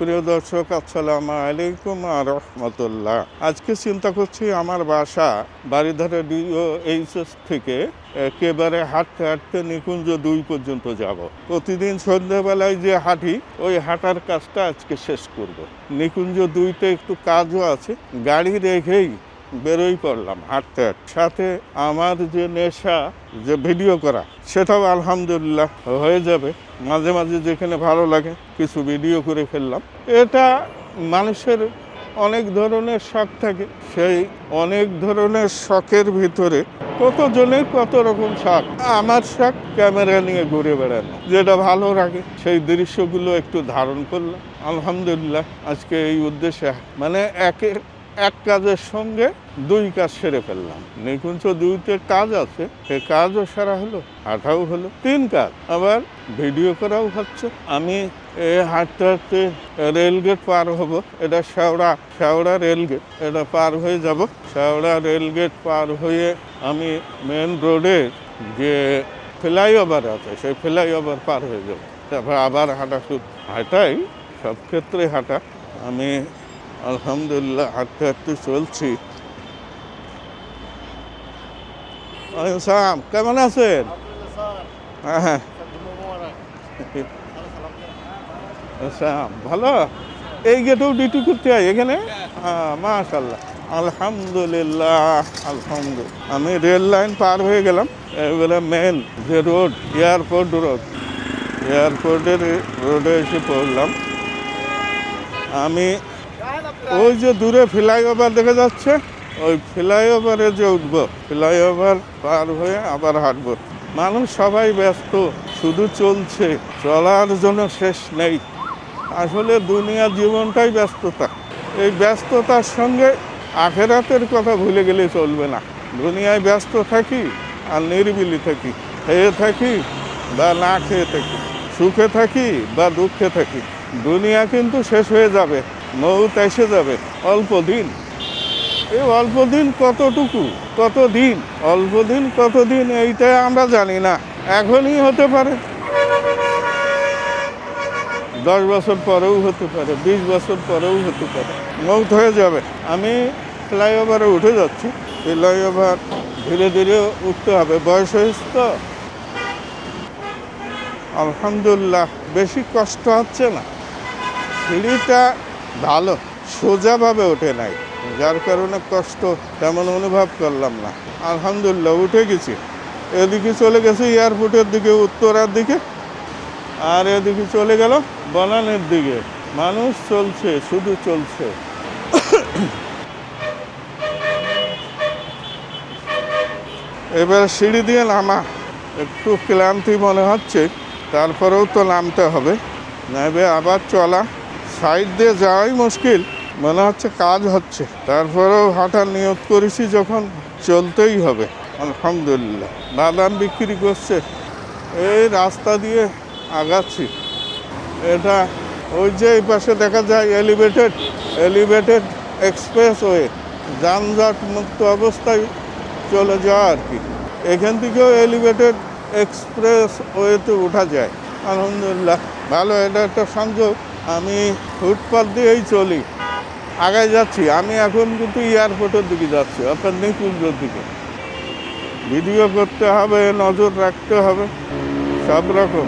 প্রিয় দর্শক, আসসালামু আলাইকুম আর রহমতুল্লাহ। আজকে চিন্তা করছি আমার বাসা বাড়িধারা ডিও এইচএস থেকে একেবারে হাঁটতে হাঁটতে নিকুঞ্জ দুই পর্যন্ত যাব। প্রতিদিন সন্ধ্যাবেলায় যে হাঁটি, ওই হাঁটার কাজটা আজকে শেষ করব। নিকুঞ্জ দুইতে একটু কাজও আছে, গাড়ি রেখেই বেরোই পড়লাম হাঁটতে সাথে আমার যে নেশা, যে ভিডিও করা, সেটাও আলহামদুলিল্লাহ হয়ে যাবে। মাঝে মাঝে যেখানে ভালো লাগে কিছু ভিডিও করে ফেললাম। এটা মানুষের অনেক ধরনের শখ থাকে। সেই অনেক ধরনের শখের ভিতরে কত জনের কত রকম শখ? আমার শখ ক্যামেরা নিয়ে ঘুরে বেড়ানো। যেটা ভালো লাগে, সেই দৃশ্যগুলো একটু ধারণ করলাম। আলহামদুলিল্লাহ, আজকে এই উদ্দেশ্যে। মানে একে এক কাজের সঙ্গে দুই কাজ সেরে ফেললাম। নিকুঞ্জ দুইতে কাজ আছে, সে কাজও সারা হলো হাঁটাও হলো। তিন কাজ, আবার ভিডিও করাও হচ্ছে। আমি এ হাঁটতে হাঁটতে রেলগেট পার হব। এটা শেওড়া শেওড়া রেলগেট এটা পার হয়ে যাব। শেওড়া রেলগেট পার হয়ে আমি মেন রোডে যে ফ্লাইওভার আছে, সেই ফ্লাইওভার পার হয়ে যাব। তারপর আবার হাঁটা শুরু। হাঁটাই সব ক্ষেত্রে হাঁটা। আমি আলহামদুলিল্লাহ, হাঁটতে হাঁটতে চলছি। সালাম, কেমন আছেন? হ্যাঁ হ্যাঁ। ভালো? এই গেটেও ডিউটি করতে হয় এখানে? হ্যাঁ মাশাল্লাহ আলহামদুলিল্লাহ আলহামদুলিল্লাহ আমি রেল লাইন পার হয়ে গেলাম এবারে মেন যে রোড এয়ারপোর্ট রোড এয়ারপোর্টের রোডে এসে পড়লাম। আমি ওই যে দূরে ফ্লাইওভার দেখা যাচ্ছে, ওই ফ্লাইওভারে যে উঠবো, ফ্লাইওভার পার হয়ে আবার হাঁটবো। মানুষ সবাই ব্যস্ত, শুধু চলছে, চলার জন্য শেষ নেই। আসলে দুনিয়া জীবনটাই ব্যস্ততা। এই ব্যস্ততার সঙ্গে আখেরাতের কথা ভুলে গেলে চলবে না। দুনিয়ায় ব্যস্ত থাকি আর নিরিবিলি থাকি, খেয়ে থাকি বা না খেয়ে থাকি, সুখে থাকি বা দুঃখে থাকি। দুনিয়া কিন্তু শেষ হয়ে যাবে। মৌত এসে যাবে, অল্প দিন। এই অল্প দিন কতটুকু? কত দিন? অল্প দিন কত দিন? এইটা আমরা জানি না। এখনই হতে পারে। দশ বছর পরেও হতে পারে, বিশ বছর পরেও হতে পারে। মৌত হয়ে যাবে। আমি ফ্লাইওভারে উঠে যাচ্ছি। ফ্লাইওভার ধীরে ধীরে উঠতে হবে। বয়স হয়েছে তো? আলহামদুলিল্লাহ। বেশি কষ্ট হচ্ছে না। সিঁড়িটা ভালো, সোজাভাবে ওঠে নাই। যার কারণে কষ্ট তেমন অনুভব করলাম না। আলহামদুলিল্লাহ, উঠে গেছি। এদিকে চলে গেছি এয়ারপোর্টের দিকে, উত্তরার দিকে। আর এদিকে চলে গেল বনানের দিকে। মানুষ চলছে, শুধু চলছে। এবার সিঁড়ি দিয়ে নামা। একটু ক্লান্তি মনে হচ্ছে, তারপরেও তো নামতে হবে। নেবে আবার চলা। সাইড দিয়ে যাওয়াই মুশকিল। মনে হচ্ছে কাজ হচ্ছে। তারপরেও হাঁটার নিয়ত করেছি যখন চলতেই হবে। আলহামদুলিল্লাহ। বাদাম বিক্রি করছে। এই রাস্তা দিয়ে আগাচ্ছি। এটা ওই যে এই পাশে দেখা যায় এলিভেটেড। এলিভেটেড এক্সপ্রেস ওয়ে যানজট মুক্ত অবস্থায় চলে যাওয়া আর কি। এখান থেকেও এলিভেটেড এক্সপ্রেস ওয়েতে ওঠা যায়। আলহামদুলিল্লাহ। ভালো, এটা একটা সংযোগ। আমি ফুটপাথ দিয়েই চলি। আগে যাচ্ছি। আমি এখন কিন্তু এয়ারপোর্টের দিকে যাচ্ছি, অর্থাৎ নিকুঞ্জের দিকে। ভিডিও করতে হবে, নজর রাখতে হবে, সব রকম।